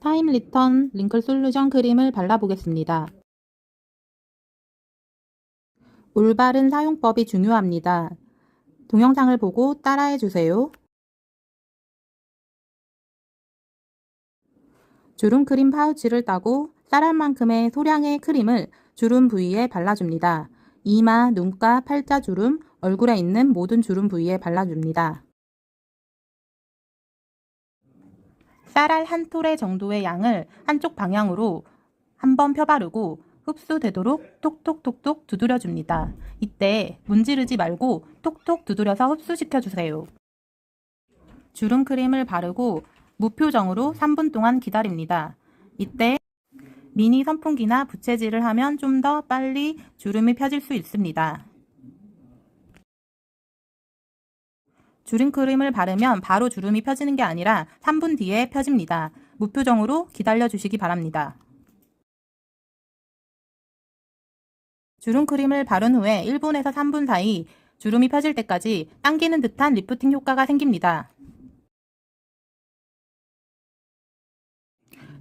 타임 리턴 링클 솔루션 크림을 발라보겠습니다. 올바른 사용법이 중요합니다. 동영상을 보고 따라해 주세요. 주름 크림 파우치를 따고 쌀알만큼의 소량의 크림을 주름 부위에 발라줍니다. 이마, 눈가, 팔자 주름, 얼굴에 있는 모든 주름 부위에 발라줍니다. 쌀알 한 토레 정도의 양을 한쪽 방향으로 한번 펴바르고 흡수되도록 톡톡톡톡 두드려줍니다. 이때 문지르지 말고 톡톡 두드려서 흡수시켜주세요. 주름 크림을 바르고 무표정으로 3분 동안 기다립니다. 이때 미니 선풍기나 부채질을 하면 좀 더 빨리 주름이 펴질 수 있습니다. 주름 크림을 바르면 바로 주름이 펴지는 게 아니라 3분 뒤에 펴집니다. 무표정으로 기다려 주시기 바랍니다. 주름 크림을 바른 후에 1분에서 3분 사이 주름이 펴질 때까지 당기는 듯한 리프팅 효과가 생깁니다.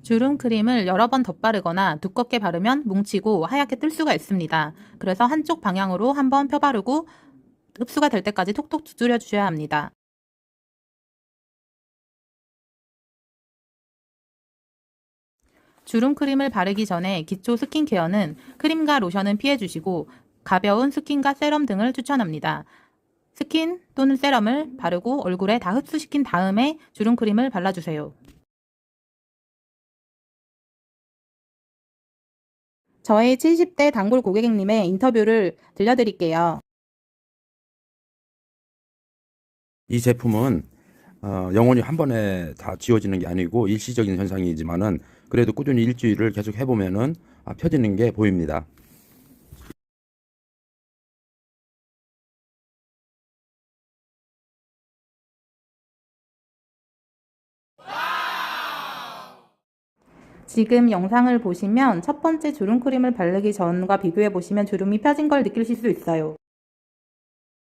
주름 크림을 여러 번 덧바르거나 두껍게 바르면 뭉치고 하얗게 뜰 수가 있습니다. 그래서 한쪽 방향으로 한번 펴바르고 흡수가 될 때까지 톡톡 두드려 주셔야 합니다. 주름 크림을 바르기 전에 기초 스킨케어는 크림과 로션은 피해주시고 가벼운 스킨과 세럼 등을 추천합니다. 스킨 또는 세럼을 바르고 얼굴에 다 흡수시킨 다음에 주름 크림을 발라주세요. 저의 70대 단골 고객님의 인터뷰를 들려드릴게요. 이 제품은 어, 영원히 한 번에 다 지워지는 게 아니고 일시적인 현상이지만은 그래도 꾸준히 일주일을 계속 해보면은 아, 펴지는 게 보입니다. 지금 영상을 보시면 첫 번째 주름 크림을 바르기 전과 비교해 보시면 주름이 펴진 걸 느끼실 수 있어요.